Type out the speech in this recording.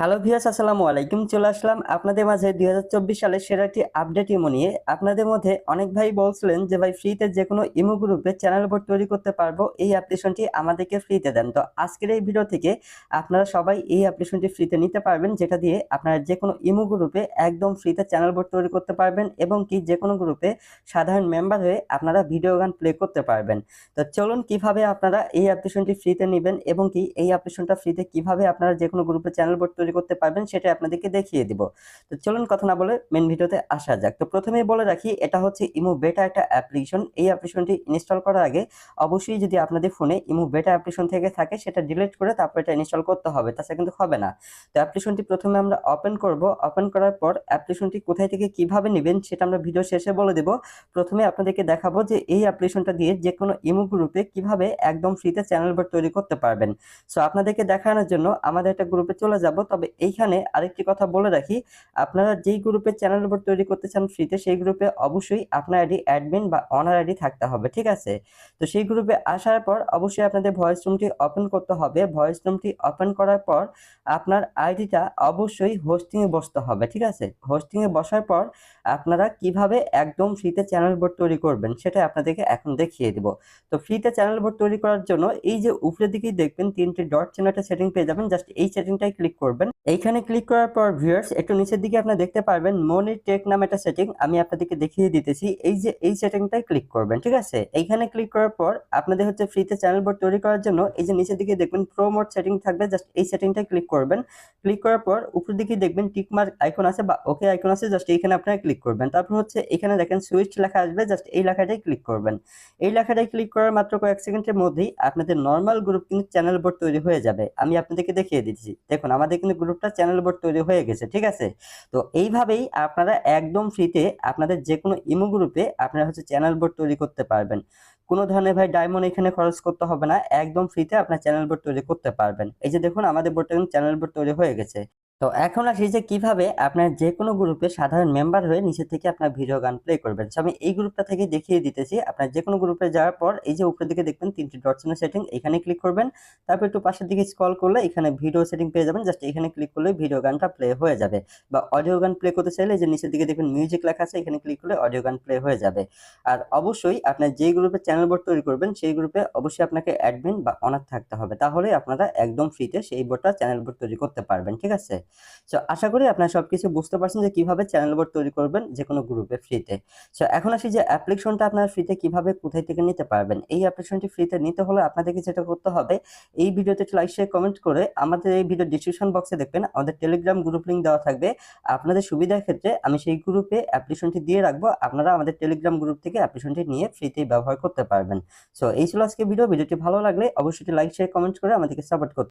Hello viewers আসসালামু আলাইকুম। চলে আসলাম আপনাদের মাঝে দুই সালের সেরা একটি আপডেট ইমো নিয়ে। আপনাদের মধ্যে অনেক ভাই বলছিলেন যে, ভাই ফ্রিতে যে কোনো ইমো গ্রুপে চ্যানেল বোর্ড তৈরি করতে পারব। এই অ্যাপ্লিকেশনটি আমাদেরকে ফ্রিতে দেন। তো আজকের এই ভিডিও থেকে আপনারা সবাই এই অ্যাপ্লিকেশনটি ফ্রিতে নিতে পারবেন, যেটা দিয়ে আপনারা যে কোনো ইমো গ্রুপে একদম ফ্রিতে চ্যানেল বোর্ড তৈরি করতে পারবেন এবং কি যে কোনো গ্রুপে সাধারণ মেম্বার হয়ে আপনারা ভিডিও গান প্লে করতে পারবেন। তো চলুন কীভাবে আপনারা এই অ্যাপ্লিকেশনটি ফ্রিতে নেবেন এবং কি এই অ্যাপ্লিকেশনটা ফ্রিতে কীভাবে আপনারা যে কোনো গ্রুপে চ্যানেল বোর্ড তৈরি করতে পারবেন সেটা আপনাদেরকে দেখিয়ে দিব। তো চলুন কথা না বলে মেন ভিডিওতে আসা যাক। তো প্রথমেই বলে রাখি, এটা হচ্ছে ইমো বেটা একটা অ্যাপ্লিকেশন এই অ্যাপ্লিকেশনটি ইনস্টল করার আগে অবশ্যই যদি আপনাদের ফোনে ইমো বেটা অ্যাপ্লিকেশন থেকে থাকে, সেটা ডিলিট করে তারপর এটা ইনস্টল করতে হবে। তাছাড়া কিন্তু হবে না। তো অ্যাপ্লিকেশনটি প্রথমে আমরা ওপেন করব। ওপেন করার পর অ্যাপ্লিকেশনটি কোথায় থেকে কীভাবে নেবেন সেটা আমরা ভিডিও শেষে বলে দেব। প্রথমে আপনাদেরকে দেখাবো যে এই অ্যাপ্লিকেশনটা দিয়ে যে কোনো ইমো গ্রুপে কীভাবে একদম ফ্রিতে চ্যানেল বোর্ড তৈরি করতে পারবেন। সো আপনাদেরকে দেখানোর জন্য আমাদের একটা গ্রুপে চলে যাব। তবে এইখানে আরেকটি কথা বলে রাখি, আপনারা যেই গ্রুপে চ্যানেল বোর্ড তৈরি করতে চান ফ্রিতে সেই গ্রুপে অবশ্যই আপনার আইডি অ্যাডমিন বা অনার আইডি থাকতে হবে, ঠিক আছে? তো সেই গ্রুপে আসার পর অবশ্যই আপনাদের ভয়েস রুমটি ওপেন করতে হবে। ভয়েস রুমটি ওপেন করার পর আপনার আইডিটা অবশ্যই হোস্টিংয়ে বসতে হবে, ঠিক আছে? হোস্টিংয়ে বসার পর আপনারা কীভাবে একদম ফ্রিতে চ্যানেল বোর্ড তৈরি করবেন, সেটা আপনাদেরকে এখন দেখিয়ে দিব। তো ফ্রিতে চ্যানেল বোর্ড তৈরি করার জন্য এই যে উপরের দিকেই দেখবেন তিনটি ডট চিহ্ন একটা সেটিং পেয়ে যাবেন। জাস্ট এই সেটিংটাই ক্লিক করবেন। এইখানে ক্লিক করার পর ভিউয়ার্স একটু নিচের দিকে আপনারা দেখতে পারবেন মনি টেক নামে একটা সেটিং আমি আপনাদেরকে দেখিয়ে দিতেছি। এই যে, এই সেটিংটাই ক্লিক করবেন, ঠিক আছে? এইখানে ক্লিক করার পর আপনাদের হচ্ছে ফ্রিতে চ্যানেল বোর্ড তৈরি করার জন্য, এই যে নিচের দিকে দেখবেন প্রোমোট সেটিং থাকবে জাস্ট এই সেটিংটাই ক্লিক করবেন। ক্লিক করার পর উপরের দিকে দেখবেন টিক মার্ক আইকন আছে বা ওকে আইকন আছে জাস্ট এইখানে আপনারা ক্লিক করবেন। তারপর হচ্ছে এখানে দেখেন সুইচ লেখা আসবে জাস্ট এই লেখাটাই ক্লিক করবেন। এই লেখাটাই ক্লিক করার মাত্র কয়েক সেকেন্ডের মধ্যেই আপনাদের নর্মাল গ্রুপ কিন্তু চ্যানেল বোর্ড তৈরি হয়ে যাবে। আমি আপনাদেরকে দেখিয়ে দিচ্ছি। দেখুন, আমাদের কিন্তু গ্রুপটা চ্যানেল বোর্ড তৈরি হয়ে গেছে, ঠিক আছে? তো এইভাবেই আপনারা একদম ফ্রিতে আপনাদের যে কোনো ইমো গ্রুপে আপনারা হচ্ছে চ্যানেল বোর্ড তৈরি করতে পারবেন। কোনো ধরনের ভাই ডায়মন্ড এখানে খরচ করতে হবে না, একদম ফ্রিতে আপনার চ্যানেল বোর্ড তৈরি করতে পারবেন। এই যে দেখুন, আমাদের বোর্ডটা চ্যানেল বোর্ড তৈরি হয়ে গেছে। তো এখন আসি যে কীভাবে আপনার যে কোনো গ্রুপে সাধারণ মেম্বার হয়ে নিচে থেকে আপনার ভিডিও গান প্লে করবেন। আমি এই গ্রুপটা থেকে দেখিয়ে দিতেছি। আপনার যে কোনো গ্রুপে যাওয়ার পর এই যে উপরের দিকে দেখবেন তিনটি ডট চিহ্ন সেটিং এখানে ক্লিক করবেন। তারপর একটু পাশের দিকে স্ক্রল করলে এখানে ভিডিও সেটিং পেয়ে যাবেন। জাস্ট এখানে ক্লিক করলে ভিডিও গানটা প্লে হয়ে যাবে বা অডিও গান প্লে করতে চাইলে যে নিচের দিকে দেখবেন মিউজিক লেখা আছে, এখানে ক্লিক করলে অডিও গান প্লে হয়ে যাবে। আর অবশ্যই আপনার যে গ্রুপে চ্যানেল বোর্ড তৈরি করবেন, সেই গ্রুপে অবশ্যই আপনাকে অ্যাডমিন বা অনার থাকতে হবে। তাহলে আপনারা একদম ফ্রিতে সেই বোর্ডটা চ্যানেল বোর্ড তৈরি করতে পারবেন। ঠিক আছে? সো আশা করি আপনারা সবকিছু বুঝতে পারছেন যে কীভাবে চ্যানেল বোর্ড তৈরি করবেন যে কোনো গ্রুপে ফ্রিতে সো এখন আসি যে অ্যাপ্লিকেশনটা আপনারা ফ্রিতে কীভাবে কোথায় থেকে নিতে পারবেন। এই অ্যাপ্লিকেশনটি ফ্রিতে নিতে হলে আপনাদেরকে যেটা করতে হবে, এই ভিডিওতে লাইক শেয়ার কমেন্ট করে আমাদের এই ভিডিও ডিসক্রিপশন বক্সে দেখবেন, আমাদের টেলিগ্রাম গ্রুপ লিঙ্ক দেওয়া থাকবে। আপনাদের সুবিধার ক্ষেত্রে আমি সেই গ্রুপে অ্যাপ্লিকেশনটি দিয়ে রাখব, আপনারা আমাদের টেলিগ্রাম গ্রুপ থেকে অ্যাপ্লিকেশনটি নিয়ে ফ্রিতেই ব্যবহার করতে পারবেন। সো এই ছিল আজকে ভিডিও ভিডিওটি ভালো লাগলে অবশ্যই লাইক শেয়ার কমেন্ট করে আমাদেরকে সাপোর্ট করতে